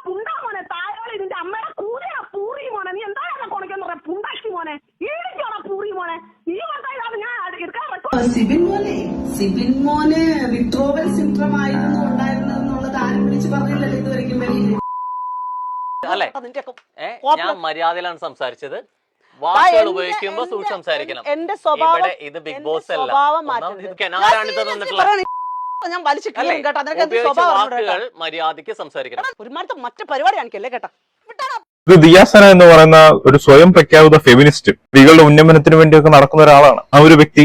പുണ്ടാ മോനെ തായോളി നിന്റെ അമ്മയുടെ കൂടെയാ പൂറി മോനെ. നീ എന്താ എന്നെ കൊണക്കെന്ന് പറയാ പുണ്ടാക്കി മോനെ. ഈടിക്കോടാ പൂറി മോനെ? നീ പറഞ്ഞാൽ ഞാൻ എടുക്കാൻ സിബിൻ മോനെ സിബിൻ മോന് വിട്രോവൽ സിൻഡ്രം ആയിരുന്നു ഉണ്ടായിരുന്നെന്നുള്ളത് ആരും വിളിച്ച് പറഞ്ഞില്ലല്ലോ ഇതുവരെയ്ക്കും വെളിയിൽ അല്ലെ? ഞാൻ മര്യാദയിലാണ് സംസാരിച്ചത്. വാക്കുകൾ ഉപയോഗിക്കുമ്പോ ഉപയോഗിക്കുമ്പോൾ എന്റെ- സൂക്ഷിച്ച് സംസാരിക്കണം. എന്റെ സ്വഭാവം ഇത് ബിഗ് ബോസ് അല്ല. ഞാൻ വലിച്ചു കളയും കേട്ടോ. അതിനൊക്കെ സ്വഭാവം മര്യാദയ്ക്ക് സംസാരിക്കണം. ഒരുമാരത്തെ മറ്റു പരിപാടി കാണിക്കല്ലേ കേട്ടോ ഇത് ദിയാസന എന്ന് പറയുന്ന ഒരു സ്വയം പ്രഖ്യാപിത ഫെമിനിസ്റ്റ് സ്ത്രീകളുടെ ഉന്നമനത്തിന് വേണ്ടിയൊക്കെ നടക്കുന്ന ഒരാളാണ് ആ ഒരു വ്യക്തി.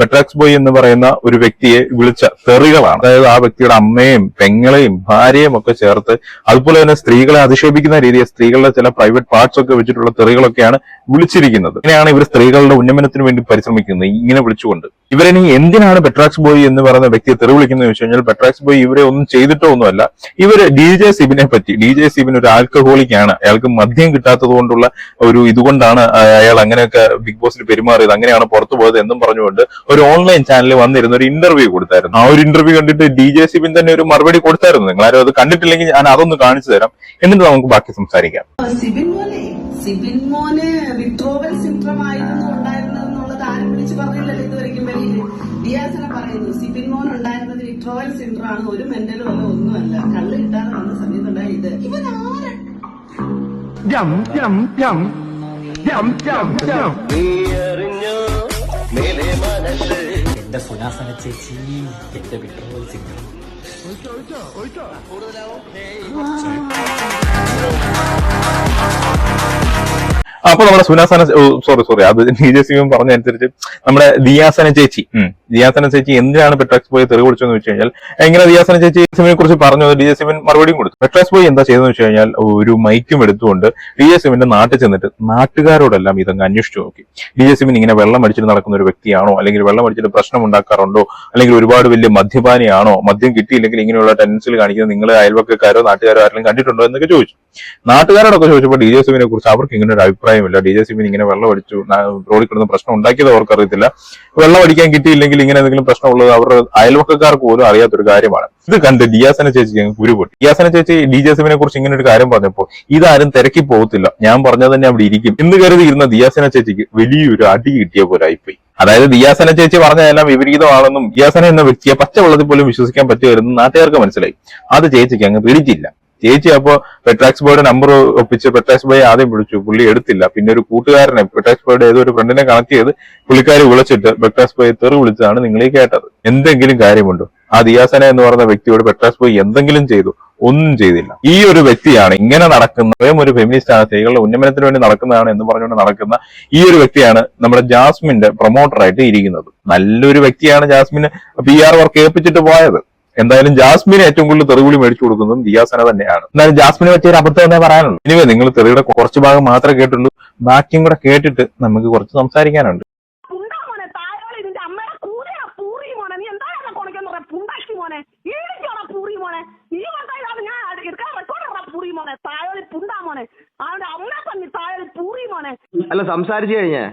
പെട്രാക്സ് ബോയ് എന്ന് പറയുന്ന ഒരു വ്യക്തിയെ വിളിച്ച തെറികളാണ്. അതായത് ആ വ്യക്തിയുടെ അമ്മയും പെങ്ങളെയും ഭാര്യയും ഒക്കെ ചേർത്ത് അതുപോലെ തന്നെ സ്ത്രീകളെ അധിക്ഷേപിക്കുന്ന രീതിയിൽ സ്ത്രീകളുടെ ചില പ്രൈവറ്റ് പാർട്സ് ഒക്കെ വെച്ചിട്ടുള്ള തെറികളൊക്കെയാണ് വിളിച്ചിരിക്കുന്നത്. ഇങ്ങനെയാണ് ഇവർ സ്ത്രീകളുടെ ഉന്നമനത്തിന് വേണ്ടി പരിശ്രമിക്കുന്നത്. ഇങ്ങനെ വിളിച്ചുകൊണ്ട്. ഇവരിനി എന്തിനാണ് പെട്രാക്സ് ബോയ് എന്ന് പറയുന്ന വ്യക്തിയെ തെറി വിളിക്കുന്നത് വെച്ച് കഴിഞ്ഞാൽ പെട്രാക്സ് ബോയ് ഇവരെ ഒന്നും ചെയ്തിട്ടോ ഒന്നുമല്ല. ഇവർ ഡി ജെ സിബിനെ പറ്റി ഡി ജെ സിബിൻ ഒരു ആൽക്കഹോളിക് ആണ് അയാൾക്ക് മദ്യം കിട്ടാത്തത് കൊണ്ടുള്ള ഒരു ഇതുകൊണ്ടാണ് അയാൾ അങ്ങനെയൊക്കെ ബിഗ് ബോസിൽ പെരുമാറിയത്. അങ്ങനെയാണ് പുറത്തു പോയത് എന്നും പറഞ്ഞുകൊണ്ട് ഒരു ഓൺലൈൻ ചാനലിൽ വന്നിരുന്ന ഒരു ഇന്റർവ്യൂ കൊടുത്തായിരുന്നു. ആ ഒരു ഇന്റർവ്യൂ കണ്ടിട്ട് ഡി ജെ സിബിൻ തന്നെ ഒരു മറുപടി കൊടുത്തായിരുന്നു. നിങ്ങൾ ആരും അത് കണ്ടിട്ടില്ലെങ്കിൽ ഞാൻ അതൊന്ന് കാണിച്ചു തരാം. എന്നിട്ട് നമുക്ക് ബാക്കി സംസാരിക്കാം. സിബിൻ മോനെ സിബിൻ മോന് വിട്രോവൽ സിൻഡ്രം ആയിരുന്നു ഉണ്ടായിരുന്നെന്നുള്ളത് ആരും വിളിച്ച് പറഞ്ഞില്ലല്ലോ ഇതുവരെയ്ക്കും വെളിയിൽ ഡിയാസന പറയുന്നു സിബിൻ മോൻ ഉണ്ടായിരുന്നത് വിട്രോവൽ സിൻഡ്രം ആണ്. ഒരു മെന്റലും അല്ല ഒന്നുമല്ല. കള്ള് കിട്ടാതെ വന്ന സമയത്തുണ്ടായ ഇത്. ഇവൻ ആരാ? ജം ജം ജം. എന്റെ സുനാസന ചേച്ചി എന്റെ വിട്ടുപോയി സിംഗർ. അപ്പൊ നമ്മുടെ സുനാസന സോറി സോറി അത് ഡി ജെ സിയും പറഞ്ഞനുസരിച്ച് നമ്മുടെ ദിയാസന ചേച്ചി ദിയാസന ചേച്ചി എന്തിനാണ് പെട്രാക്സ് പോയി തെറി വിളിച്ചതെന്ന് വെച്ച് കഴിഞ്ഞാൽ എങ്ങനെ ദിയാസന ചേച്ചി സിമിനെ കുറിച്ച് പറഞ്ഞു ഡി ജെ സിമിൻ മറുപടിയും കൊടുത്തു. പെട്രാക്സ് പോയി എന്താ ചെയ്തതെന്ന് വെച്ച് കഴിഞ്ഞാൽ ഒരു മൈക്കും എടുത്തുകൊണ്ട് ഡി ജെ സിമിന്റെ നാട്ടിൽ ചെന്നിട്ട് നാട്ടുകാരോടെല്ലാം ഇതങ്ങ് അന്വേഷിച്ചു നോക്കി. ഡി ജെ സിമിൻ ഇങ്ങനെ വെള്ളം അടിച്ചിട്ട് നടക്കുന്ന ഒരു വ്യക്തിയാണോ അല്ലെങ്കിൽ വെള്ളം അടിച്ചിട്ട് പ്രശ്നം ഉണ്ടാക്കാറുണ്ടോ അല്ലെങ്കിൽ ഒരുപാട് വലിയ മദ്യപാനിയാണോ മദ്യം കിട്ടിയില്ലെങ്കിൽ ഇങ്ങനെയുള്ള ടെൻഡൻസിൽ കാണിക്കുന്നത് നിങ്ങൾ അയൽവക്കക്കാരോ നാട്ടുകാരോ ആരെങ്കിലും കണ്ടിട്ടുണ്ടോ എന്നൊക്കെ ചോദിച്ചു. നാട്ടുകാരോടൊക്കെ ചോദിച്ചപ്പോൾ ഡി ജെ സിമിനെ കുറിച്ച് അവർക്ക് ഇങ്ങനെ ഒരു അഭിപ്രായമില്ല ഡി ജെ സി സിമിൻ ഇങ്ങനെ വെള്ളം അടിച്ചു റോഡിൽ കിടന്ന് പ്രശ്നം ഉണ്ടാക്കിയത് അവർക്ക് അറിയത്തില്ല വെള്ളം അടിക്കാൻ കിട്ടിയില്ലെങ്കിൽ ഇങ്ങനെ എന്തെങ്കിലും പ്രശ്നമുള്ളത് അവരുടെ അയൽവക്കക്കാർക്ക് പോലും അറിയാത്തൊരു കാര്യമാണ്. ഇത് കണ്ട് ഡിയാസന ചേച്ചിക്ക് അങ്ങ് കുരുപൊട്ടി. ഡിയാസന ചേച്ചി ഡി ജെ സിമിനെ കുറിച്ച് ഇങ്ങനെ ഒരു കാര്യം പറഞ്ഞപ്പോൾ ഇതാരും തിരക്കി പോകത്തില്ല. ഞാൻ പറഞ്ഞത് തന്നെ അവിടെ ഇരിക്കും. എന്ന് കരുതി ഇരുന്ന ദിയാസന ചേച്ചിക്ക് വലിയൊരു അടി കിട്ടിയ പോലെ ആയിപ്പോയി. അതായത് ദിയാസന ചേച്ചി പറഞ്ഞതെല്ലാം വിപരീതമാണെന്നും ദിയാസന എന്ന വ്യക്തിയെ പച്ചവെള്ളത്തിൽ പോലും വിശ്വസിക്കാൻ പറ്റുമായിരുന്നു നാട്ടുകാർക്ക് മനസ്സിലായി. അത് ചേച്ചിക്ക് അങ്ങ് പിടിച്ചില്ല. ചേച്ചി അപ്പൊ പെട്രാക്സ് ബോയുടെ നമ്പർ ഒപ്പിച്ച് പെട്രാക്സ് ബോയെ ആദ്യം വിളിച്ചു. പുള്ളി എടുത്തില്ല. പിന്നെ ഒരു കൂട്ടുകാരനെ പെട്രാക്സ് ബോയുടെ ഏതോ ഒരു ഫ്രണ്ടിനെ കണക്ട് ചെയ്ത് പുള്ളിക്കാരി വിളിച്ചിട്ട് പെട്രാക്സ് ബോയെ തെറി വിളിച്ചതാണ് നിങ്ങൾ ഈ കേട്ടത്. എന്തെങ്കിലും കാര്യമുണ്ടോ? ആ ദിയാസന എന്ന് പറയുന്ന വ്യക്തിയോട് പെട്രാക്സ് ബോയ് എന്തെങ്കിലും ചെയ്തു? ഒന്നും ചെയ്തില്ല. ഈ ഒരു വ്യക്തിയാണ് ഇങ്ങനെ നടക്കുന്ന സ്വയം ഒരു ഫെമിനിസ്റ്റ് ആണ് സ്ത്രീകളുടെ ഉന്നമനത്തിന് വേണ്ടി നടക്കുന്നതാണ് എന്ന് പറഞ്ഞുകൊണ്ട് നടക്കുന്ന ഈ ഒരു വ്യക്തിയാണ് നമ്മുടെ ജാസ്മിന്റെ പ്രൊമോട്ടറായിട്ട് ഇരിക്കുന്നത്. നല്ലൊരു വ്യക്തിയാണ് ജാസ്മിന് പി ആർ വർക്ക് ഏൽപ്പിച്ചിട്ട് പോയത്. എന്തായാലും ജാസ്മിന് ഏറ്റവും കൂടുതൽ തെറിവിളി മേടിച്ചു കൊടുക്കുന്നതും ദിയാസന തന്നെയാണ്. എന്നാലും ജാസ്മിനെ പറ്റിയ ഒരു അബദ്ധം എന്നേ പറയാനുള്ളൂ. ഇനിവേ നിങ്ങൾ തെറിയുടെ കുറച്ച് ഭാഗം മാത്രമേ കേട്ടുള്ളൂ. ബാക്കിയും കൂടെ കേട്ടിട്ട് നമുക്ക് കുറച്ച് സംസാരിക്കാനുണ്ട്. അല്ല സംസാരിച്ചു കഴിഞ്ഞേ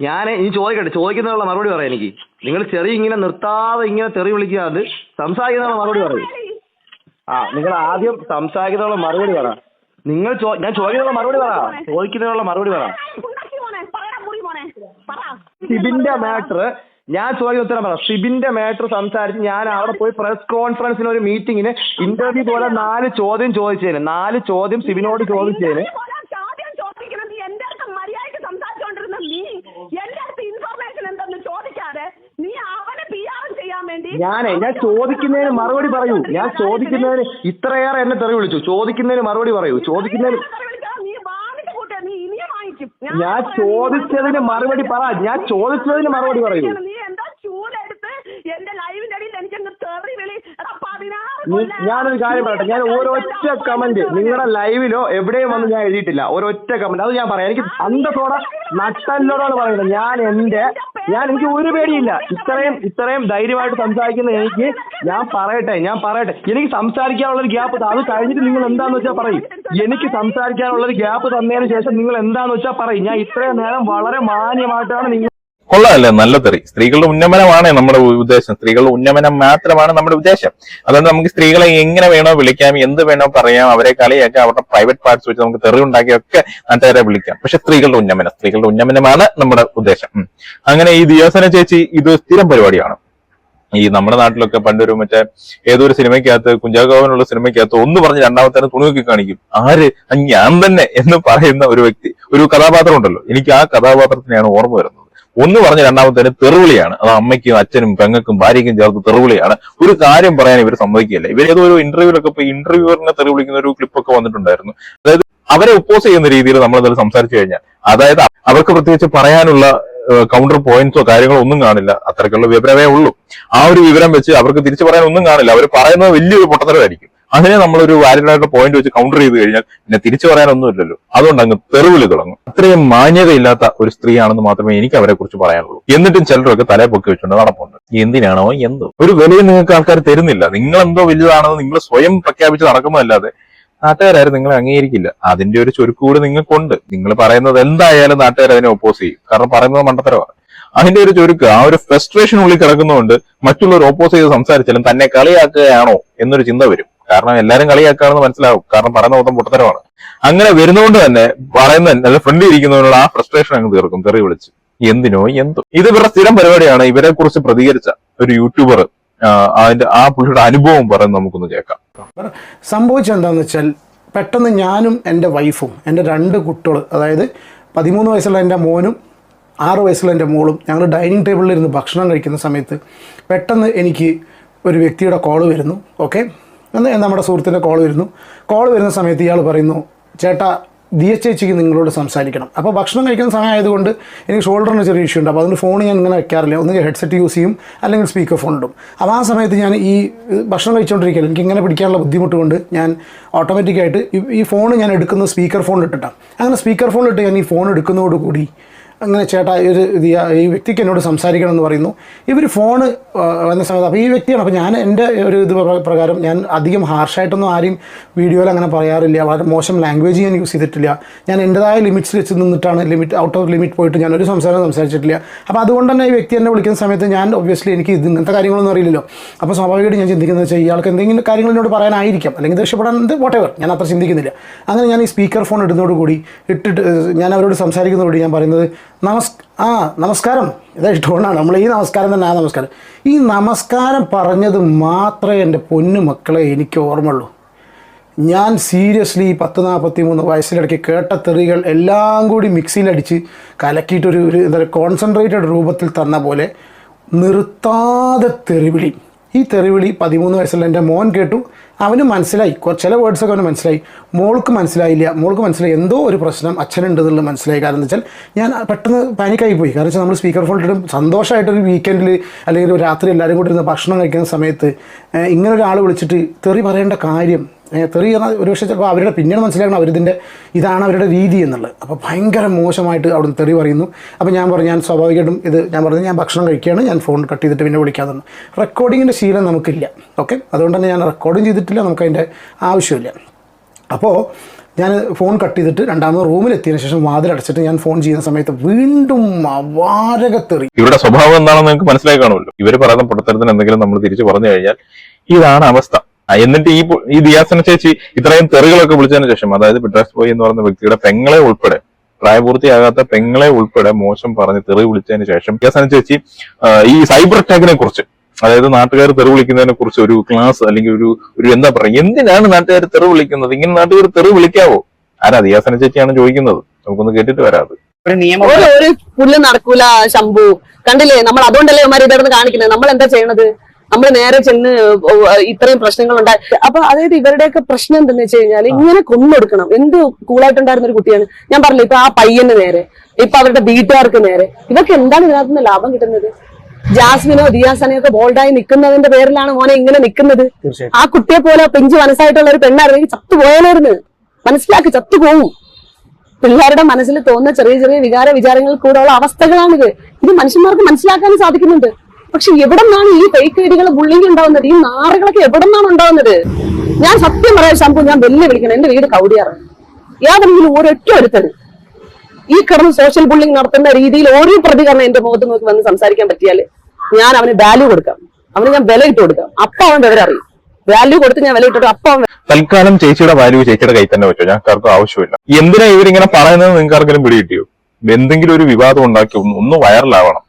ഞാൻ ഇനി ചോദിക്കട്ടെ. ചോദിക്കുന്നതിനുള്ള മറുപടി പറയാം എനിക്ക്. നിങ്ങൾ ചെറിയ ഇങ്ങനെ നിർത്താതെ ഇങ്ങനെ തെറി വിളിക്കാണ്ട് സംസാരിക്കുന്നതിനുള്ള മറുപടി പറയും ആ നിങ്ങൾ ആദ്യം സംസാരിക്കുന്നതിനുള്ള മറുപടി പറ. നിങ്ങൾ ഞാൻ ചോദിക്കുന്നതിനുള്ള മറുപടി പറ. ചോദിക്കുന്നതിനുള്ള മറുപടി പറ. ഷിബിന്റെ മാറ്റർ ഞാൻ ചോദിക്കുന്ന ഉത്തരം പറ. സിബിന്റെ മാറ്റർ സംസാരിച്ച് ഞാൻ അവിടെ പോയി പ്രസ് കോൺഫറൻസിന് ഒരു മീറ്റിങ്ങിന് ഇന്റർവ്യൂ പോലെ നാല് ചോദ്യം ചോദിച്ചതിന് നാല് ചോദ്യം സിബിനോട് ചോദിച്ചതിന് നീ പോലെ ചോദ്യം ചോദിക്കണം നീ എന്റെ അടുത്ത് മര്യാദയ്ക്ക് സംസാരിച്ചുകൊണ്ടിരുന്ന നീ എന്റെ അടുത്ത് ഇൻഫർമേഷൻ എന്തെന്ന് ചോദിക്കാതെ നീ അവനെ പി ആർ ചെയ്യാൻ വേണ്ടി ഞാനേ ഞാൻ ചോദിക്കുന്നതിന് മറുപടി പറയൂ. ഞാൻ ചോദിക്കുന്നതിന് ഇത്രയേറെ എന്നെ തെറി വിളിച്ചു. ചോദിക്കുന്നതിന് മറുപടി പറയൂ. ചോദിക്കുന്നതിന് ഞാൻ ചോദിച്ചതിന് മറുപടി പറ. ഞാൻ ചോദിച്ചതിന് മറുപടി പറയൂ. ഞാനൊരു കാര്യം പറയട്ടെ. ഞാൻ ഒരൊറ്റ കമന്റ് നിങ്ങളുടെ ലൈവിലോ എവിടെയും വന്ന് ഞാൻ എഴുതിയിട്ടില്ല. ഒരൊറ്റ കമന്റ് അത് ഞാൻ പറയാം. എനിക്ക് അന്തത്തോടെ നട്ടല്ലോടാണ് പറയുന്നത്. ഞാൻ എന്റെ ഞാൻ എനിക്ക് ഒരു പേടിയില്ല. ഇത്രയും ഇത്രയും ധൈര്യമായിട്ട് സംസാരിക്കുന്ന എനിക്ക് ഞാൻ പറയട്ടെ. ഞാൻ പറയട്ടെ. എനിക്ക് സംസാരിക്കാനുള്ള ഒരു ഗ്യാപ്പ് അത് കഴിഞ്ഞിട്ട് നിങ്ങൾ എന്താന്ന് വെച്ചാൽ പറയും. എനിക്ക് സംസാരിക്കാനുള്ള ഒരു ഗ്യാപ്പ് തന്നതിന് ശേഷം നിങ്ങൾ എന്താന്ന് വെച്ചാൽ പറയും. ഞാൻ ഇത്രയും നേരം വളരെ മാന്യമായിട്ടാണ് നിങ്ങൾ കൊള്ളാമല്ലേ നല്ല തെറി. സ്ത്രീകളുടെ ഉന്നമനമാണ് നമ്മുടെ ഉദ്ദേശം. സ്ത്രീകളുടെ ഉന്നമനം മാത്രമാണ് നമ്മുടെ ഉദ്ദേശം. അതുകൊണ്ട് നമുക്ക് സ്ത്രീകളെ എങ്ങനെ വേണോ വിളിക്കാം എന്ത് വേണോ പറയാം അവരെ കളിയാക്കാം അവരുടെ പ്രൈവറ്റ് പാർട്സ് വെച്ച് നമുക്ക് തെറി ഉണ്ടാക്കിയൊക്കെ നാട്ടുകാരെ വിളിക്കാം. പക്ഷെ സ്ത്രീകളുടെ ഉന്നമനം സ്ത്രീകളുടെ ഉന്നമനമാണ് നമ്മുടെ ഉദ്ദേശം. അങ്ങനെ ഈ ദിവസന ചേച്ചി ഇത് സ്ഥിരം പരിപാടിയാണ്. ഈ നമ്മുടെ നാട്ടിലൊക്കെ പണ്ടൊരു മറ്റേ ഏതൊരു സിനിമയ്ക്കകത്ത് കുഞ്ചാകോവനുള്ള സിനിമയ്ക്കകത്ത് ഒന്ന് പറഞ്ഞ് രണ്ടാമത്തെ തുണുക്കി കാണിക്കും. ആര്? ഞാൻ തന്നെ എന്ന് പറയുന്ന ഒരു വ്യക്തി. ഒരു കഥാപാത്രം ഉണ്ടല്ലോ. എനിക്ക് ആ കഥാപാത്രത്തിനെയാണ് ഓർമ്മ വരുന്നത്. ഒന്ന് പറഞ്ഞ രണ്ടാമത്തേന് തെറുവിളിയാണ്. അത് അമ്മയ്ക്കും അച്ഛനും പെങ്ങൾക്കും ഭാര്യയ്ക്കും ചേർത്ത് തെറുവിളിയാണ്. ഒരു കാര്യം പറയാൻ ഇവർ സമ്മതിക്കില്ല ഇവർ ഏതോ ഒരു ഇന്റർവ്യൂലൊക്കെ ഇപ്പൊ ഇന്റർവ്യൂവറിനെ തെറിവിളിക്കുന്ന ഒരു ക്ലിപ്പൊക്കെ വന്നിട്ടുണ്ടായിരുന്നു. അതായത് അവരെ ഒപ്പോസ് ചെയ്യുന്ന രീതിയിൽ നമ്മൾ അതിൽ സംസാരിച്ചു കഴിഞ്ഞാൽ അതായത് അവർക്ക് പ്രത്യേകിച്ച് പറയാനുള്ള കൗണ്ടർ പോയിന്റ്സോ കാര്യങ്ങളോ ഒന്നും കാണില്ല. അത്രയ്ക്കുള്ള വിവരമേ ഉള്ളൂ. ആ ഒരു വിവരം വെച്ച് അവർക്ക് തിരിച്ചു പറയാൻ ഒന്നും കാണില്ല. അവർ പറയുന്നത് വലിയൊരു പൊട്ടത്തരമായിരിക്കും. അതിനെ നമ്മളൊരു വാലിഡ് ആയിട്ടുള്ള പോയിന്റ് വെച്ച് കൗണ്ടർ ചെയ്ത് കഴിഞ്ഞാൽ പിന്നെ തിരിച്ചു പറയാനൊന്നും ഇല്ലല്ലോ അതുകൊണ്ട് അങ്ങ് തെറിവിളി തുടങ്ങും. അത്രയും മാന്യതയില്ലാത്ത ഒരു സ്ത്രീയാണെന്ന് മാത്രമേ എനിക്ക് അവരെ കുറിച്ച് പറയാനുള്ളൂ. എന്നിട്ടും ചിലരൊക്കെ തലയെ പൊക്കി വെച്ചുകൊണ്ട് നടപ്പുണ്ട്. എന്തിനാണോ എന്തോ. ഒരു വിലയും നിങ്ങൾക്ക് ആൾക്കാർ തരുന്നില്ല. നിങ്ങൾ എന്തോ വലുതാണെന്ന് നിങ്ങൾ സ്വയം പ്രഖ്യാപിച്ച് നടക്കുന്നതല്ലാതെ നാട്ടുകാരും നിങ്ങളെ അംഗീകരിക്കില്ല. അതിന്റെ ഒരു ചുരുക്കൂട് നിങ്ങൾക്കുണ്ട്. നിങ്ങൾ പറയുന്നത് എന്തായാലും നാട്ടുകാർ അതിനെ ഒപ്പോസ് ചെയ്യും. കാരണം പറയുന്നത് മണ്ടത്തരമാണ്. അതിന്റെ ഒരു ചുരുക്ക് ആ ഒരു ഫ്രസ്ട്രേഷൻ ഉള്ളിൽ കിടക്കുന്നതുകൊണ്ട് മറ്റുള്ളവർ ഓപ്പോസ് ചെയ്ത് സംസാരിച്ചാലും തന്നെ കളിയാക്കുകയാണോ എന്നൊരു ചിന്ത വരും. കാരണം എല്ലാരും കളിയാക്കാണെന്ന് മനസ്സിലാവും. കാരണം പറയുന്ന മൊത്തം പൊട്ടത്തരമാണ്. അങ്ങനെ വരുന്നതുകൊണ്ട് തന്നെ പറയുന്ന നല്ല ഫ്രണ്ട് ഇരിക്കുന്നതിനുള്ള ആ ഫ്രസ്ട്രേഷൻ അങ്ങ് തീർക്കും. തെറി വിളിച്ച്. എന്തിനോ എന്തോ. ഇത് ഇവരുടെ സ്ഥിരം പരിപാടിയാണ്. ഇവരെ കുറിച്ച് പ്രതികരിച്ച ഒരു യൂട്യൂബർ അതിന്റെ ആ പുള്ളിയുടെ അനുഭവം പറയുന്നത് നമുക്കൊന്ന് കേൾക്കാം. സംഭവിച്ചെന്താന്ന് വെച്ചാൽ പെട്ടെന്ന് ഞാനും എന്റെ വൈഫും എന്റെ രണ്ട് കുട്ടികൾ അതായത് പതിമൂന്ന് വയസ്സുള്ള എന്റെ മോനും ആറ് വയസ്സുള്ള എന്റെ മോളും ഞങ്ങൾ ഡൈനിങ് ടേബിളിൽ ഇരുന്ന് ഭക്ഷണം കഴിക്കുന്ന സമയത്ത് പെട്ടെന്ന് എനിക്ക് ഒരു വ്യക്തിയുടെ കോൾ വരുന്നു. ഓക്കെ എന്ന് നമ്മുടെ സുഹൃത്തിന്റെ കോൾ വരുന്നു. കോൾ വരുന്ന സമയത്ത് ഇയാൾ പറയുന്നു ചേട്ടാ ദിയ ചേച്ചിക്ക് നിങ്ങളോട് സംസാരിക്കണം. അപ്പോൾ ഭക്ഷണം കഴിക്കുന്ന സമയം ആയതുകൊണ്ട് എനിക്ക് ഷോൾഡറിന് ചെറിയ ഇഷ്യൂ ഉണ്ട്. അപ്പോൾ അതിന്റെ ഫോൺ ഞാൻ ഇങ്ങനെ വെക്കാറില്ല. ഒന്ന് ഹെഡ്സെറ്റ് യൂസ് ചെയ്യും അല്ലെങ്കിൽ സ്പീക്കർ ഫോൺ ഇടും. അപ്പോൾ ആ സമയത്ത് ഞാൻ ഈ ഭക്ഷണം കഴിച്ചുകൊണ്ടിരിക്കുകയാണ് എനിക്ക് ഇങ്ങനെ പിടിക്കാനുള്ള ബുദ്ധിമുട്ട് കൊണ്ട് ഞാൻ ഓട്ടോമാറ്റിക്കായിട്ട് ഈ- ഈ ഫോൺ ഞാൻ എടുക്കുന്ന സ്പീക്കർ ഫോണിൽ ഇട്ടിട്ടാണ്. അങ്ങനെ സ്പീക്കർ ഫോണിലിട്ട് ഞാൻ ഈ ഫോൺ എടുക്കുന്നതോടുകൂടി അങ്ങനെ ചേട്ടാ ഒരു ഇത് ഈ- വ്യക്തിക്ക് എന്നോട് സംസാരിക്കണം എന്ന് പറയുന്നു. ഇവർ ഫോണ് വന്ന സമയത്ത് അപ്പോൾ ഈ വ്യക്തിയാണ്. അപ്പോൾ ഞാൻ എന്റെ ഒരു ഇത് പ്രകാരം ഞാൻ അധികം ഹാർഷായിട്ടൊന്നും ആരെയും വീഡിയോയിൽ അങ്ങനെ പറയാറില്ല. വളരെ മോശം ലാംഗ്വേജ് ഞാൻ യൂസ് ചെയ്തിട്ടില്ല. ഞാൻ എന്റെതായ ലിമിറ്റ്സ് വെച്ച് നിന്നിട്ടാണ് ലിമിറ്റ് ഔട്ട് ഓഫ് ലിമിറ്റ് പോയിട്ട് ഞാൻ ഒരു സംസാരം സംസാരിച്ചിട്ടില്ല. അപ്പോൾ അതുകൊണ്ട് തന്നെ ഈ വ്യക്തി എന്നെ വിളിക്കുന്ന സമയത്ത് ഞാൻ ഒബ്വിയസ്ലി എനിക്ക് ഇത് ഇങ്ങനത്തെ കാര്യങ്ങളൊന്നും അറിയില്ലല്ലോ. അപ്പോൾ സ്വാഭാവികമായിട്ട് ഞാൻ ചിന്തിക്കുന്നത് വെച്ചാൽ ഇയാൾക്ക് എന്തെങ്കിലും കാര്യങ്ങൾ എന്നോട് പറയാനായിരിക്കാം. അല്ലെങ്കിൽ രക്ഷപ്പെടാൻ വോട്ടെവർ ഞാൻ അത്ര ചിന്തിക്കുന്നില്ല. അങ്ങനെ ഞാൻ ഈ സ്പീക്കർ ഫോൺ ഇടുന്നതോടുകൂടി ഇട്ടിട്ട് ഞാൻ അവരോട് സംസാരിക്കുന്നതോടുകൂടി ഞാൻ പറയുന്നത് നമസ് ആ നമസ്കാരം. ഇതാ ടോണാണ് നമ്മൾ ഈ നമസ്കാരം തന്നെ ആ നമസ്കാരം. ഈ നമസ്കാരം പറഞ്ഞത് മാത്രമേ എന്റെ പൊന്നു മക്കളെ എനിക്ക് ഓർമ്മയുള്ളൂ. ഞാൻ സീരിയസ്ലി പത്ത് നാൽപ്പത്തി മൂന്ന് വയസ്സിലിടയ്ക്ക് കേട്ട തെറികൾ എല്ലാം കൂടി മിക്സിയിലടിച്ച് കലക്കിയിട്ടൊരു ഒരു എന്താ പറയുക കോൺസെൻട്രേറ്റഡ് രൂപത്തിൽ തന്ന പോലെ നിർത്താതെ തെറിവിളി. ഈ തെറിവിളി പതിമൂന്ന് വയസ്സിൽ എന്റെ മോൻ കേട്ടു. അവന് മനസ്സിലായി. ചില വേർഡ്സൊക്കെ അവന് മനസ്സിലായി. മോൾക്ക് മനസ്സിലായില്ല. മോൾക്ക് മനസ്സിലായി. എന്തോ ഒരു പ്രശ്നം അച്ഛനുണ്ട് എന്നുള്ളത് മനസ്സിലായി. കാരണം എന്ന് വെച്ചാൽ ഞാൻ പെട്ടെന്ന് പാനിക്കായി പോയി കാരണം വെച്ചാൽ നമ്മൾ സ്പീക്കർ സന്തോഷമായിട്ട് സന്തോഷമായിട്ടൊരു വീക്കെൻഡിൽ അല്ലെങ്കിൽ ഒരു രാത്രി എല്ലാവരും കൂടി ഇരുന്ന് ഭക്ഷണം കഴിക്കുന്ന സമയത്ത് ഇങ്ങനെ ഒരാൾ വിളിച്ചിട്ട് തെറി പറയേണ്ട കാര്യം തെറി എന്നാൽ ഒരുപക്ഷെ ചിലപ്പോൾ അവരുടെ പിന്നീട് മനസ്സിലാക്കണം അവരിതിന്റെ ഇതാണ് അവരുടെ രീതി എന്നുള്ളത്. അപ്പോൾ ഭയങ്കര മോശമായിട്ട് അവിടുന്ന് തെറി പറയുന്നു. അപ്പോൾ ഞാൻ പറഞ്ഞു ഞാൻ സ്വാഭാവികമായിട്ടും ഇത് ഞാൻ പറഞ്ഞു ഞാൻ ഭക്ഷണം കഴിക്കുകയാണ്. ഞാൻ ഫോൺ കട്ട് ചെയ്തിട്ട് പിന്നെ വിളിക്കാതെ റെക്കോർഡിങ്ങിന്റെ ശീലം നമുക്കില്ല. ഓക്കെ അതുകൊണ്ട് തന്നെ ഞാൻ റെക്കോർഡും ചെയ്തിട്ടില്ല നമുക്കതിന്റെ ആവശ്യമില്ല. അപ്പോൾ ഞാൻ ഫോൺ കട്ട് ചെയ്തിട്ട് രണ്ടാമത് റൂമിലെത്തിയതിനു ശേഷം വാതിലടച്ചിട്ട് ഞാൻ ഫോൺ ചെയ്യുന്ന സമയത്ത് വീണ്ടും അവാരകത്തെറി. ഇവരുടെ സ്വഭാവം എന്താണെന്ന് നിങ്ങൾക്ക് മനസ്സിലായി കാണുമല്ലോ. ഇവർ പറയുന്ന പൊട്ടത്തരത്തിന് എന്തെങ്കിലും നമ്മൾ തിരിച്ചു പറഞ്ഞു കഴിഞ്ഞാൽ ഇതാണ് അവസ്ഥ. എന്നിട്ട് ഈ ഈ ദിയാസന ചേച്ചി ഇത്രയും തെറികളൊക്കെ വിളിച്ചതിന് ശേഷം അതായത് പിട്രാസ് ബോയ് എന്ന് പറയുന്ന വ്യക്തിയുടെ പെങ്ങളെ ഉൾപ്പെടെ പ്രായപൂർത്തിയാകാത്ത പെങ്ങളെ ഉൾപ്പെടെ മോശം പറഞ്ഞ് തെറി വിളിച്ചതിന് ശേഷം ദിയാസന ചേച്ചി ഈ സൈബർ അറ്റാക്കിനെ കുറിച്ച് അതായത് നാട്ടുകാർ തെറി വിളിക്കുന്നതിനെ കുറിച്ച് ഒരു ക്ലാസ് അല്ലെങ്കിൽ ഒരു ഒരു എന്താ പറയുക എന്തിനാണ് നാട്ടുകാർ തെറി വിളിക്കുന്നത്? ഇങ്ങനെ നാട്ടുകാർ തെറി വിളിക്കാവോ? ആരാ ദിയാസന ചേച്ചിയാണ് ചോദിക്കുന്നത്. നമുക്കൊന്ന് കേട്ടിട്ട് വരാത് ഒരു നിയമം ഒരു പുല്ല് നടക്കൂല ശംഭു. കണ്ടില്ലേ? നമ്മൾ അതുകൊണ്ടല്ലേ ഇവന്മാർ ഇതായിരുന്നു കാണിക്കുന്നത്? നമ്മൾ എന്താ ചെയ്യണത്? നമ്മൾ നേരെ ചെന്ന് ഇത്രയും പ്രശ്നങ്ങൾ ഉണ്ടായി. അപ്പൊ അതായത് ഇവരുടെയൊക്കെ പ്രശ്നം എന്തെന്ന് വെച്ച് കഴിഞ്ഞാൽ ഇങ്ങനെ കൊന്നൊടുക്കണം. എന്ത് കൂളായിട്ടുണ്ടായിരുന്ന ഒരു കുട്ടിയാണ്? ഞാൻ പറഞ്ഞില്ല ഇപ്പൊ ആ പയ്യന് നേരെ ഇപ്പൊ അവരുടെ വീട്ടുകാർക്ക് നേരെ. ഇവർക്ക് എന്താണ് ഇതിനകത്തുനിന്ന് ലാഭം കിട്ടുന്നത്? ജാസ്മിനോ ദിയാസനോ ഒക്കെ ബോൾഡായി നിൽക്കുന്നതിന്റെ പേരിലാണ് മോനെ ഇങ്ങനെ നിൽക്കുന്നത് ആ കുട്ടിയെ പോലെ പെഞ്ച് മനസ്സായിട്ടുള്ള ഒരു പെണ്ണായിരുന്നെങ്കിൽ ചത്തുപോയാലായിരുന്നു മനസ്സിലാക്കി ചത്തുപോകും പിള്ളേരുടെ മനസ്സിൽ തോന്നുന്ന ചെറിയ ചെറിയ വികാര വിചാരങ്ങൾ കൂടെ ഉള്ള അവസ്ഥകളാണിത്. ഇത് മനുഷ്യന്മാർക്ക് മനസ്സിലാക്കാൻ സാധിക്കുന്നുണ്ട്. പക്ഷെ എവിടെ നിന്നാണ് ഈ ഫേക്ക് ഐഡികൾ ബുള്ളിങ് ഉണ്ടാവുന്നത്? ഈ നാറുകളൊക്കെ എവിടെ നിന്നാണ് ഉണ്ടാവുന്നത്? ഞാൻ സത്യം പറയാൻ ശമ്പു ഞാൻ വെല്ലുവിളിക്കണം എന്റെ വീട് കൗടിയാറ്. യാതെങ്കിലും ഒരൊറ്റ ഒരുത്തന് ഈ കിടന്ന് സോഷ്യൽ ബുള്ളിങ് നടത്തുന്ന രീതിയിൽ ഒരു പ്രതികരണം എന്റെ മുഖത്ത് നോക്കി വന്ന് സംസാരിക്കാൻ പറ്റിയാൽ ഞാൻ അവന് വാല്യൂ കൊടുക്കാം. അവന് ഞാൻ വില ഇട്ട് കൊടുക്കാം. അപ്പൊ അവൻ വിവരം അറിയും. വാല്യൂ കൊടുത്ത് ഞാൻ വില ഇട്ടിട്ട് അപ്പൊ തൽക്കാലം ചേച്ചിയുടെ വാല്യൂ ചേച്ചിയുടെ കൈ തന്നെ ഞാൻ ആർക്കും ആവശ്യമില്ല. എന്തിനാ ഇവരിങ്ങനെ പറയുന്നത്? നിങ്ങൾക്ക് ആർക്കെങ്കിലും പിടികിട്ടിയോ എന്തെങ്കിലും ഒരു വിവാദം ഉണ്ടാക്കി ഒന്ന് വൈറലാവണം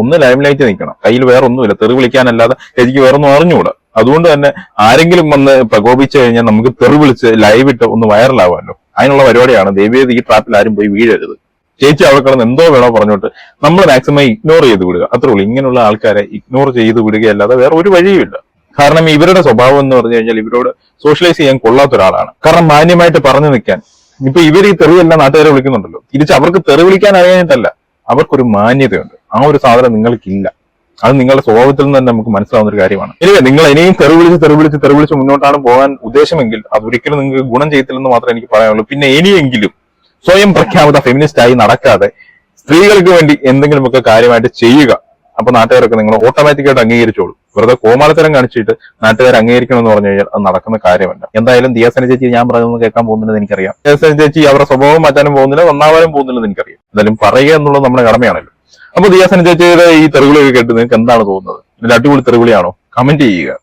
ഒന്ന് ലൈം ലൈറ്റ് നിൽക്കണം. കയ്യിൽ വേറെ ഒന്നുമില്ല തെറി വിളിക്കാനല്ലാതെ ചേച്ചിക്ക് വേറെ ഒന്നും അറിഞ്ഞുകൂടാ. അതുകൊണ്ട് തന്നെ ആരെങ്കിലും വന്ന് പ്രകോപിച്ചു കഴിഞ്ഞാൽ നമുക്ക് തെറി വിളിച്ച് ലൈവ് ഇട്ട് ഒന്ന് വൈറലാവാമല്ലോ അതിനുള്ള പരിപാടിയാണ്. ദേവിയത് ഈ ട്രാപ്പിൽ ആരും പോയി വീഴരുത്. ചേച്ചി അവിടെ കിടന്ന് എന്തോ വേണോ പറഞ്ഞോട്ട് നമ്മൾ മാക്സിമം ഇഗ്നോർ ചെയ്ത് വിടുക. അത്രേ ഉള്ളൂ. ഇങ്ങനെയുള്ള ആൾക്കാരെ ഇഗ്നോർ ചെയ്ത് വിടുകയല്ലാതെ വേറെ ഒരു വഴിയുമില്ല. കാരണം ഇവരുടെ സ്വഭാവം എന്ന് പറഞ്ഞു കഴിഞ്ഞാൽ ഇവരോട് സോഷ്യലൈസ് ചെയ്യാൻ കൊള്ളാത്ത ഒരാളാണ്. കാരണം മാന്യമായിട്ട് പറഞ്ഞു നിൽക്കാൻ. ഇപ്പൊ ഇവർ ഈ തെറിയെല്ലാം നാട്ടുകാരെ വിളിക്കുന്നുണ്ടല്ലോ. തിരിച്ച് അവർക്ക് തെറി വിളിക്കാൻ അറിയാനായിട്ടല്ല അവർക്കൊരു മാന്യതയുണ്ട്. ആ ഒരു സാധനം നിങ്ങൾക്കില്ല. അത് നിങ്ങളുടെ സ്വഭാവത്തിൽ നിന്ന് തന്നെ നമുക്ക് മനസ്സിലാവുന്ന ഒരു കാര്യമാണ്. ഇനി നിങ്ങൾ ഇനിയും തെറിവിളിച്ച് തെറിവിളിച്ച് തെറി വിളിച്ച് തെറി വിളിച്ച് മുന്നോട്ടാണ് പോകാൻ ഉദ്ദേശമെങ്കിൽ അത് ഒരിക്കലും നിങ്ങൾക്ക് ഗുണം ചെയ്യത്തില്ലെന്ന് മാത്രമേ എനിക്ക് പറയാനുള്ളൂ. പിന്നെ ഇനിയെങ്കിലും സ്വയം പ്രഖ്യാപിത ഫെമിനിസ്റ്റ് ആയി നടക്കാതെ സ്ത്രീകൾക്ക് വേണ്ടി എന്തെങ്കിലുമൊക്കെ കാര്യമായിട്ട് ചെയ്യുക. അപ്പൊ നാട്ടുകാരൊക്കെ നിങ്ങൾ ഓട്ടോമാറ്റിക്കായിട്ട് അംഗീകരിച്ചോളൂ. വെറുതെ കോമാളിത്തരം കാണിച്ചിട്ട് നാട്ടുകാർ അംഗീകരിക്കണം എന്ന് പറഞ്ഞു കഴിഞ്ഞാൽ അത് നടക്കുന്ന കാര്യമല്ല. എന്തായാലും ദിയാസന ചേച്ചി ഞാൻ പറയുന്നത് കേൾക്കാൻ പോകുന്നില്ലെന്ന് എനിക്കറിയാം. ദിയാസന ചേച്ചി അവരുടെ സ്വഭാവം മാറ്റാനും പോകുന്നില്ല നന്നാവാനും പോകുന്നില്ലെന്ന് എനിക്കറിയാം. എന്തായാലും പറയുക എന്നുള്ളത് നമ്മുടെ കടമയാണല്ലോ. അപ്പൊ ദിയാസന ചേച്ചിയുടെ ഈ തെറിവിളിയൊക്കെ കേട്ട് നിങ്ങൾക്ക് എന്താണ് തോന്നുന്നത്? അടിപൊളി തെറിവിളിയാണോ? കമന്റ് ചെയ്യുക.